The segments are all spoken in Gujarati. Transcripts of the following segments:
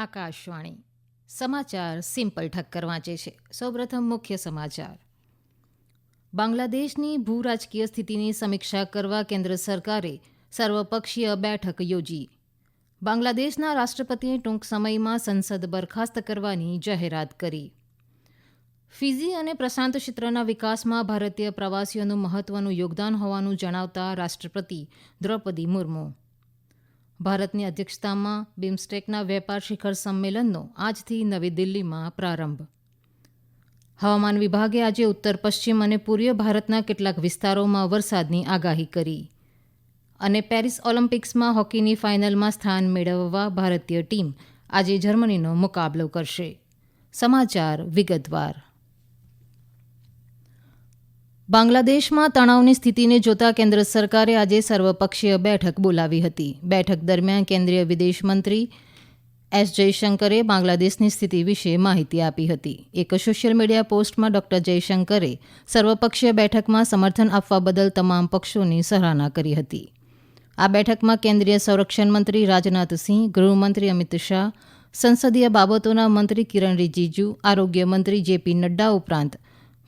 આકાશવાણી. સમાચાર સિમ્પલ ઠક્કર વાંચે છે. સૌપ્રથમ મુખ્ય સમાચાર. બાંગ્લાદેશની ભૂ રાજકીય સ્થિતિની સમીક્ષા કરવા કેન્દ્ર સરકારે સર્વપક્ષીય બેઠક યોજી. બાંગ્લાદેશના રાષ્ટ્રપતિએ ટૂંક સમયમાં સંસદ બરખાસ્ત કરવાની જાહેરાત કરી. ફિઝી અને પ્રશાંત ક્ષેત્રના વિકાસમાં ભારતીય પ્રવાસીઓનું મહત્વનું યોગદાન હોવાનું જણાવતા રાષ્ટ્રપતિ દ્રૌપદી મુર્મુ ભારતની અધ્યક્ષતામાં બિમ્સ્ટેકના વેપાર શિખર સંમેલનનો આજથી નવી દિલ્હીમાં પ્રારંભ. હવામાન વિભાગે આજે ઉત્તર, પશ્ચિમ અને પૂર્વીય ભારતના કેટલાક વિસ્તારોમાં વરસાદની આગાહી કરી અને પેરિસ ઓલિમ્પિક્સમાં હોકીની ફાઇનલમાં સ્થાન મેળવવા ભારતીય ટીમ આજે જર્મનીનો મુકાબલો કરશે. સમાચાર વિગતવાર. બાંગ્લાદેશમાં તણાવની સ્થિતિને જોતા કેન્દ્ર સરકારે આજે સર્વપક્ષીય બેઠક બોલાવી હતી. બેઠક દરમિયાન કેન્દ્રીય વિદેશ મંત્રી એસ જયશંકરે બાંગ્લાદેશની સ્થિતિ વિશે માહિતી આપી હતી. એક સોશિયલ મીડિયા પોસ્ટમાં ડોક્ટર જયશંકરે સર્વપક્ષીય બેઠકમાં સમર્થન આપવા બદલ તમામ પક્ષોની સરાહના કરી હતી. આ બેઠકમાં કેન્દ્રીય સંરક્ષણ મંત્રી રાજનાથસિંહ ગૃહમંત્રી અમિત શાહ, સંસદીય બાબતોના મંત્રી કિરણ રિજિજુ, આરોગ્ય મંત્રી જેપી નડ્ડા ઉપરાંત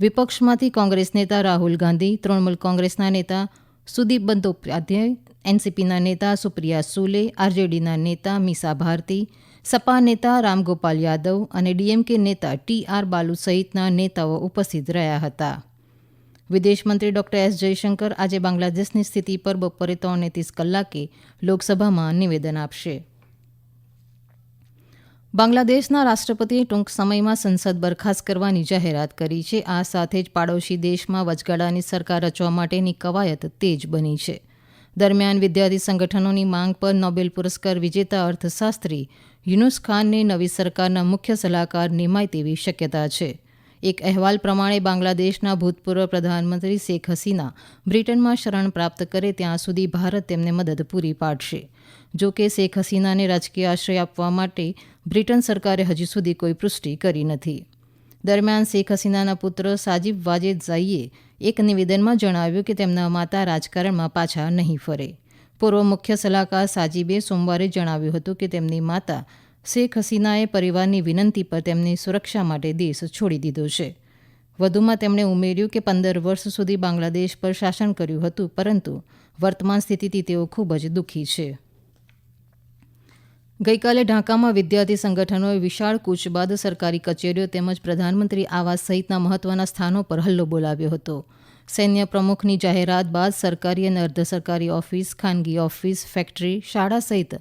વિપક્ષમાંથી કોંગ્રેસ નેતા રાહુલ ગાંધી, તૃણમૂલ કોંગ્રેસના નેતા સુદીપ બંદોપાધ્યાય, એનસીપીના નેતા સુપ્રિયા સુલે, આરજેડીના નેતા મીસા ભારતી, સપા નેતા રામગોપાલ યાદવ અને ડીએમકે નેતા ટી આર બાલુ સહિતના નેતાઓ ઉપસ્થિત રહ્યા હતા. વિદેશમંત્રી ડોક્ટર એસ જયશંકર આજે બાંગ્લાદેશની સ્થિતિ પર બપોરે ત્રણને ત્રીસ કલાકે લોકસભામાં નિવેદન આપશે. બાંગ્લાદેશના રાષ્ટ્રપતિએ ટૂંક સમયમાં સંસદ બરખાસ્ત કરવાની જાહેરાત કરી છે. આ સાથે જ પાડોશી દેશમાં વચગાળાની સરકાર રચવા માટેની કવાયત તેજ બની છે. દરમિયાન વિદ્યાર્થી સંગઠનોની માંગ પર નોબેલ પુરસ્કાર વિજેતા અર્થશાસ્ત્રી યુનુસ ખાનને નવી સરકારના મુખ્ય સલાહકાર નિમાય તેવી શક્યતા છે. એક અહેવાલ પ્રમાણે બાંગ્લાદેશના ભૂતપૂર્વ પ્રધાનમંત્રી શેખ હસીના બ્રિટનમાં શરણ પ્રાપ્ત કરે ત્યાં સુધી ભારત તેમને મદદ પૂરી પાડશે. જો કે શેખ હસીનાને રાજકીય આશ્રય આપવા માટે બ્રિટન સરકારે હજી સુધી કોઈ પુષ્ટિ કરી નથી. દરમિયાન શેખ હસીનાના પુત્ર સાજીબ વાજેદ ઝાઈએ એક નિવેદનમાં જણાવ્યું કે તેમના માતા રાજકારણમાં પાછા નહીં ફરે. પૂર્વ મુખ્ય સલાહકાર સાજિબે સોમવારે જણાવ્યું હતું કે તેમની માતા શેખ હસીનાએ પરિવારની વિનંતી પર તેમની સુરક્ષા માટે દેશ છોડી દીધો છે. વધુમાં તેમણે ઉમેર્યું કે પંદર વર્ષ સુધી બાંગ્લાદેશ પર શાસન કર્યું હતું, પરંતુ વર્તમાન સ્થિતિથી તેઓ ખૂબ જ દુઃખી છે. ગઈકાલે ઢાકામાં વિદ્યાર્થી સંગઠનોએ વિશાળ કૂચ બાદ સરકારી કચેરીઓ તેમજ પ્રધાનમંત્રી આવાસ સહિતના મહત્વના સ્થાનો પર હલ્લો બોલાવ્યો હતો. સૈન્ય પ્રમુખની જાહેરાત બાદ સરકારી અને અર્ધ સરકારી ઓફિસ, ખાનગી ઓફિસ, ફેક્ટરી, શાળા સહિત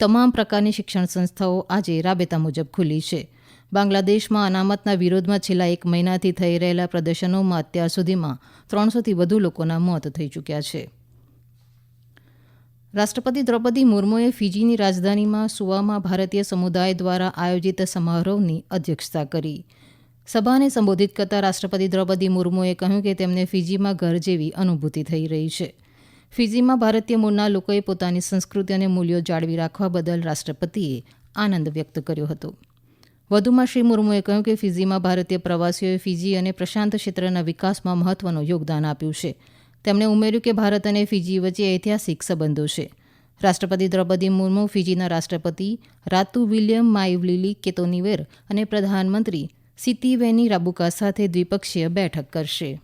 તમામ પ્રકારની શિક્ષણ સંસ્થાઓ આજે રાબેતા મુજબ ખુલી છે. બાંગ્લાદેશમાં અનામતના વિરોધમાં છેલ્લા એક મહિનાથી થઈ રહેલા પ્રદર્શનોમાં અત્યાર સુધીમાં ત્રણસોથી વધુ લોકોના મોત થઈ ચૂક્યા છે. રાષ્ટ્રપતિ દ્રૌપદી મુર્મુએ ફિજીની રાજધાનીમાં સુવામાં ભારતીય સમુદાય દ્વારા આયોજિત સમારોહની અધ્યક્ષતા કરી. સભાને સંબોધિત કરતા રાષ્ટ્રપતિ દ્રૌપદી મુર્મુએ કહ્યું કે તેમને ફિજીમાં ઘર જેવી અનુભૂતિ થઈ રહી છે. ફિજીમાં ભારતીય મૂળના લોકોએ પોતાની સંસ્કૃતિ અને મૂલ્યો જાળવી રાખવા બદલ રાષ્ટ્રપતિએ આનંદ વ્યક્ત કર્યો હતો. વધુમાં શ્રી મુર્મુએ કહ્યું કે ફિજીમાં ભારતીય પ્રવાસીઓએ ફિજી અને પ્રશાંત ક્ષેત્રના વિકાસમાં મહત્વનું યોગદાન આપ્યું છે. તેમણે ઉમેર્યું કે ભારત અને ફિજી વચ્ચે ઐતિહાસિક સંબંધો છે. રાષ્ટ્રપતિ દ્રૌપદી મુર્મુ, ફિજીના રાષ્ટ્રપતિ રાતુ વિલિયમ માઇવલીલી કેતોનીવેર અને પ્રધાનમંત્રી સિતિવેની રાબુકા સાથે દ્વિપક્ષીય બેઠક કરશે.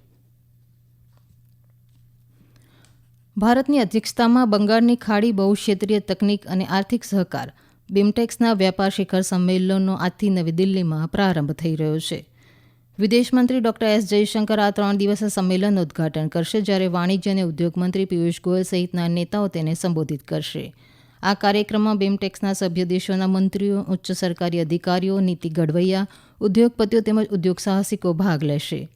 ભારતની અધ્યક્ષતામાં બંગાળની ખાડી, બહુક્ષેત્રીય તકનીક અને આર્થિક સહકાર. બિમટેક્સના વ્યાપાર શિખર સંમેલનનો આજથી નવી દિલ્હીમાં પ્રારંભ થઈ રહ્યો છે. વિદેશમંત્રી ડોક્ટર એસ જયશંકર આ ત્રણ દિવસીય સંમેલનનું ઉદઘાટન કરશે, જ્યારે વાણિજ્ય અને ઉદ્યોગમંત્રી પિયુષ ગોયલ સહિતના નેતાઓ તેને સંબોધિત કરશે. આ કાર્યક્રમમાં બિમટેક્સના સભ્ય દેશોના મંત્રીઓ, ઉચ્ચ સરકારી અધિકારીઓ, નીતિ ઘડવૈયા ઉદ્યોગપતિઓ તેમજ ઉદ્યોગ સાહસિકો ભાગ લેશે.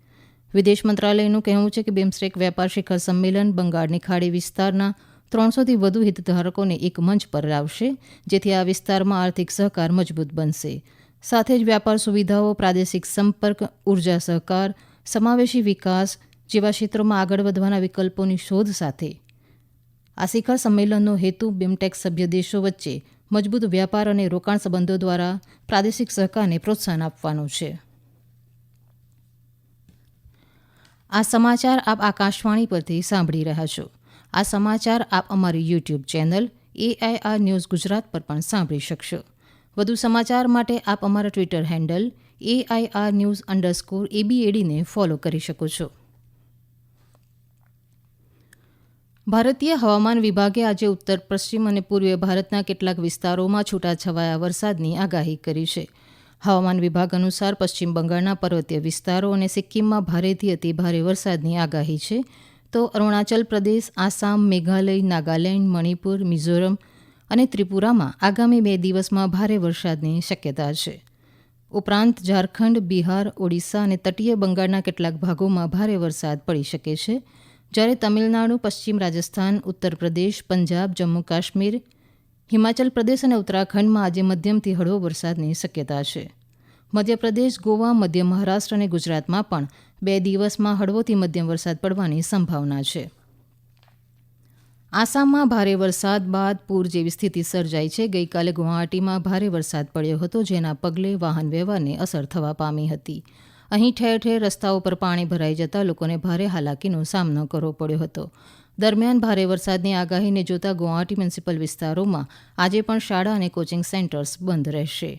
વિદેશ મંત્રાલયનું કહેવું છે કે બિમ્સ્ટેક વેપાર શિખર સંમેલન બંગાળની ખાડી વિસ્તારના ત્રણસોથી વધુ હિતધારકોને એક મંચ પર લાવશે, જેથી આ વિસ્તારમાં આર્થિક સહકાર મજબૂત બનશે. સાથે જ વ્યાપાર સુવિધાઓ, પ્રાદેશિક સંપર્ક, ઊર્જા સહકાર, સમાવેશી વિકાસ જેવા ક્ષેત્રોમાં આગળ વધવાના વિકલ્પોની શોધ સાથે. આ શિખર સંમેલનનો હેતુ બિમટેક સભ્ય દેશો વચ્ચે મજબૂત વ્યાપાર અને રોકાણ સંબંધો દ્વારા પ્રાદેશિક સહકારને પ્રોત્સાહન આપવાનો છે. આ સમાચાર આપ આકાશવાણી પરથી સાંભળી રહ્યા છો. આ સમાચાર આપ અમારી YouTube channel AIR news Gujarat પર પણ સાંભળી શકશો. વધુ સમાચાર માટે આપ અમારા Twitter handle AIR news underscore એબીએડીને follow કરી શકો છો. ભારતીય હવામાન વિભાગે આજે ઉત્તર, પશ્ચિમ અને પૂર્વીય ભારતના કેટલાક વિસ્તારોમાં છૂટાછવાયા વરસાદની આગાહી કરી છે. હવામાન વિભાગ અનુસાર પશ્ચિમ બંગાળના પર્વતીય વિસ્તારો અને સિક્કિમમાં ભારેથી અતિ ભારે વરસાદની આગાહી છે. તો અરુણાચલ પ્રદેશ, આસામ, મેઘાલય, નાગાલેન્ડ, મણિપુર, મિઝોરમ અને ત્રિપુરામાં આગામી બે દિવસમાં ભારે વરસાદની શક્યતા છે. ઉપરાંત ઝારખંડ, બિહાર, ઓડિશા અને તટીય બંગાળના કેટલાક ભાગોમાં ભારે વરસાદ પડી શકે છે. જ્યારે તમિલનાડુ, પશ્ચિમ રાજસ્થાન, ઉત્તર પ્રદેશ, પંજાબ, જમ્મુ કાશ્મીર હિમાચલ પ્રદેશ અને ઉત્તરાખંડમાં આજે મધ્યમથી હળવો વરસાદની શક્યતા છે. મધ્યપ્રદેશ, ગોવા, મધ્ય મહારાષ્ટ્ર અને ગુજરાતમાં પણ બે દિવસમાં હળવોથી મધ્યમ વરસાદ પડવાની સંભાવના છે. આસામમાં ભારે વરસાદ બાદ પૂર જેવી સ્થિતિ સર્જાઈ છે. ગઈકાલે ગુવાહાટીમાં ભારે વરસાદ પડ્યો હતો, જેના પગલે વાહન વ્યવહારને અસર થવા પામી હતી. અહીં ઠેર ઠેર રસ્તાઓ પર પાણી ભરાઈ જતા લોકોને ભારે હાલાકીનો સામનો કરવો પડ્યો હતો. દરમિયાન ભારે વરસાદની આગાહીને જોતા ગુવાહાટી મ્યુનિસિપલ વિસ્તારોમાં આજે પણ શાળા અને કોચિંગ સેન્ટર્સ બંધ રહેશે.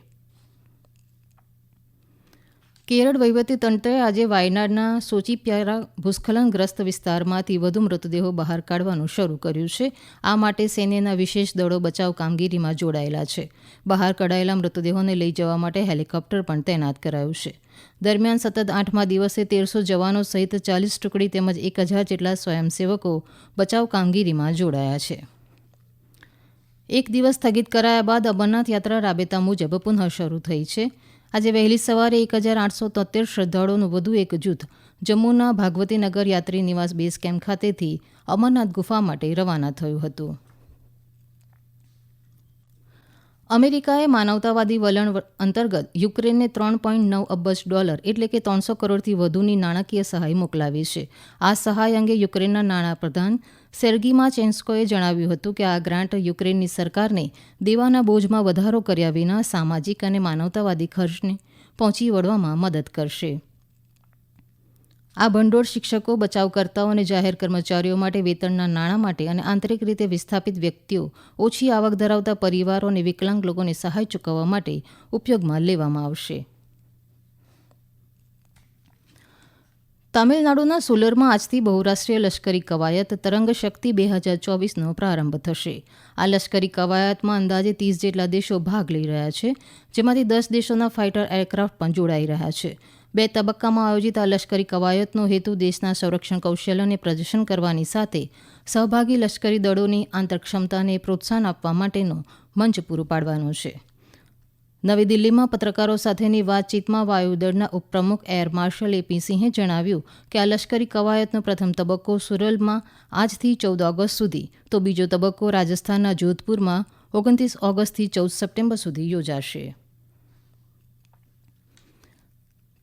કેરળ વહીવટીતંત્રએ આજે વાયનાડના સોચીપ્યારા ભૂસ્ખલનગ્રસ્ત વિસ્તારમાંથી વધુ મૃતદેહો બહાર કાઢવાનું શરૂ કર્યું છે. આ માટે સૈન્યના વિશેષ દળો બચાવ કામગીરીમાં જોડાયેલા છે. બહાર કઢાયેલા મૃતદેહોને લઈ જવા માટે હેલિકોપ્ટર પણ તૈનાત કરાયું છે. દરમિયાન સતત આઠમા દિવસે તેરસો જવાનો સહિત ચાલીસ ટુકડી તેમજ એક હજાર જેટલા સ્વયંસેવકો બચાવ કામગીરીમાં જોડાયા છે. એક દિવસ સ્થગિત કરાયા બાદ અમરનાથ યાત્રા રાબેતા મુજબ પુનઃ શરૂ થઈ છે. આજે વહેલી સવારે એક હજાર આઠસો તોતેર શ્રદ્ધાળુઓનું વધુ એક જૂથ જમ્મુના ભાગવતીનગર યાત્રી નિવાસ બેઝ કેમ્પ ખાતેથી અમરનાથ ગુફા માટે રવાના થયું હતું. અમેરિકાએ માનવતાવાદી વલણ અંતર્ગત યુક્રેનને ત્રણ પોઈન્ટ નવ અબજ ડોલર એટલે કે ત્રણસો કરોડથી વધુની નાણાકીય સહાય મોકલાવી છે. આ સહાય અંગે યુક્રેનના નાણાપ્રધાન સેર્ગીમા ચેન્સ્કોએ જણાવ્યું હતું કે આ ગ્રાન્ટ યુક્રેનની સરકારને દેવાના બોજમાં વધારો કર્યા વિના સામાજિક અને માનવતાવાદી ખર્ચને પહોંચી વળવામાં મદદ કરશે. આ ભંડોળ શિક્ષકો, બચાવકર્તાઓ અને જાહેર કર્મચારીઓ માટે વેતનના નાણાં માટે અને આંતરિક રીતે વિસ્થાપિત વ્યક્તિઓ, ઓછી આવક ધરાવતા પરિવારો અને વિકલાંગ લોકોને સહાય ચૂકવવા માટે ઉપયોગમાં લેવામાં આવશે. તામિલનાડુના સુલરમાં આજથી બહુરાષ્ટ્રીય લશ્કરી કવાયત તરંગ શક્તિ બે હજાર ચોવીસનો પ્રારંભ થશે. આ લશ્કરી કવાયતમાં અંદાજે ત્રીસ જેટલા દેશો ભાગ લઈ રહ્યા છે, જેમાંથી દસ દેશોના ફાઇટર એરક્રાફ્ટ પણ જોડાઈ રહ્યા છે. બે તબક્કામાં આયોજિત આ લશ્કરી કવાયતનો હેતુ દેશના સંરક્ષણ કૌશલ્યને પ્રદર્શન કરવાની સાથે સહભાગી લશ્કરી દળોની આંતરક્ષમતાને પ્રોત્સાહન આપવા માટેનો મંચ પૂરો પાડવાનો છે. નવી દિલ્હીમાં પત્રકારો સાથેની વાતચીતમાં વાયુદળના ઉપપ્રમુખ એર માર્શલ એપી સિંહે જણાવ્યું કે આ લશ્કરી કવાયતનો પ્રથમ તબક્કો સુરલમાં આજથી ચૌદ ઓગસ્ટ સુધી, તો બીજો તબક્કો રાજસ્થાનના જોધપુરમાં ઓગણત્રીસ ઓગસ્ટથી ચૌદ સપ્ટેમ્બર સુધી યોજાશે.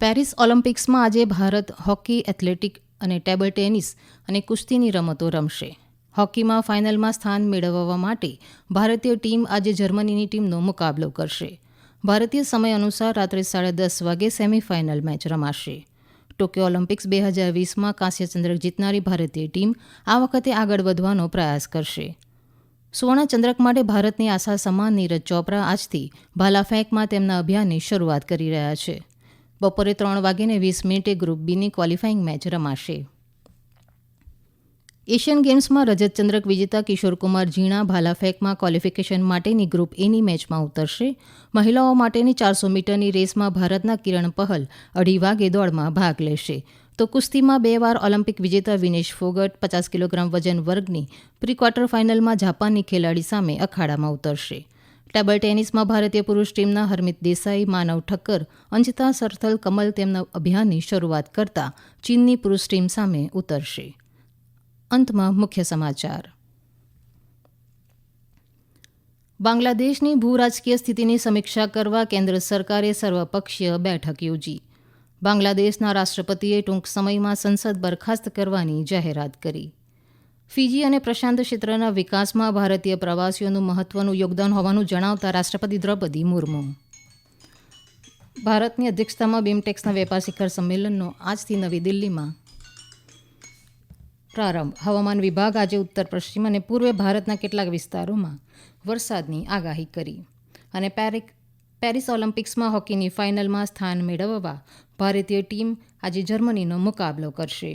પેરિસ ઓલિમ્પિક્સમાં આજે ભારત હોકી, એથ્લેટિક અને ટેબલ ટેનિસ અને કુસ્તીની રમતો રમશે. હોકીમાં ફાઇનલમાં સ્થાન મેળવવા માટે ભારતીય ટીમ આજે જર્મનીની ટીમનો મુકાબલો કરશે. ભારતીય સમય અનુસાર રાત્રે સાડા દસ વાગે સેમીફાઇનલ મેચ રમાશે. ટોક્યો ઓલિમ્પિક્સ બે હજાર વીસમાં કાંસ્યચંદ્રક જીતનારી ભારતીય ટીમ આ વખતે આગળ વધવાનો પ્રયાસ કરશે. સુવર્ણ ચંદ્રક માટે ભારતની આશા સમાન નીરજ ચોપરા આજથી ભાલાફેંકમાં તેમના અભિયાનની શરૂઆત કરી રહ્યા છે. બપોરે ત્રણ વાગીને વીસ મિનિટે ગ્રુપ બીની ક્વોલિફાઇંગ મેચ રમાશે. એશિયન ગેમ્સમાં રજત ચંદ્રક વિજેતા કિશોરકુમાર ઝીણા ભાલાફેંકમાં ક્વોલિફિકેશન માટેની ગ્રુપ એની મેચમાં ઉતરશે. મહિલાઓ માટેની ચારસો મીટરની રેસમાં ભારતના કિરણ પહલ અઢી વાગે દોડમાં ભાગ લેશે. તો કુસ્તીમાં બે વાર ઓલિમ્પિક વિજેતા વિનેશ ફોગટ પચાસ કિલોગ્રામ વજન વર્ગની પ્રી ક્વાર્ટર ફાઇનલમાં જાપાનની ખેલાડી સામે અખાડામાં ઉતરશે. ટેબલ ટેનિસમાં ભારતીય પુરુષ ટીમના હરમિત દેસાઈ, માનવ ઠક્કર, અંજિતા સરથલ, કમલ તેમના અભિયાનની શરૂઆત કરતા ચીનની પુરુષ ટીમ સામે ઉતરશે. અંતમાં મુખ્ય સમાચાર. બાંગ્લાદેશની ભૂ રાજકીય સ્થિતિની સમીક્ષા કરવા કેન્દ્ર સરકારે સર્વપક્ષીય બેઠક યોજી. બાંગ્લાદેશના રાષ્ટ્રપતિએ ટૂંક સમયમાં સંસદ બરખાસ્ત કરવાની જાહેરાત કરી. ફીજી અને પ્રશાંત ક્ષેત્રના વિકાસમાં ભારતીય પ્રવાસીઓનું મહત્વનું યોગદાન હોવાનું જણાવતા રાષ્ટ્રપતિ દ્રૌપદી મુર્મુ. ભારતની અધ્યક્ષતામાં બિમટેક્સના વેપાર શિખર સંમેલનનો આજથી નવી દિલ્હીમાં પ્રારંભ. હવામાન વિભાગ આજે ઉત્તર, પશ્ચિમ અને પૂર્વ ભારતના કેટલાક વિસ્તારોમાં વરસાદની આગાહી કરી અને પેરિક પેરિસ ઓલિમ્પિક્સમાં હોકીની ફાઇનલમાં સ્થાન મેળવવા ભારતીય ટીમ આજે જર્મનીનો મુકાબલો કરશે.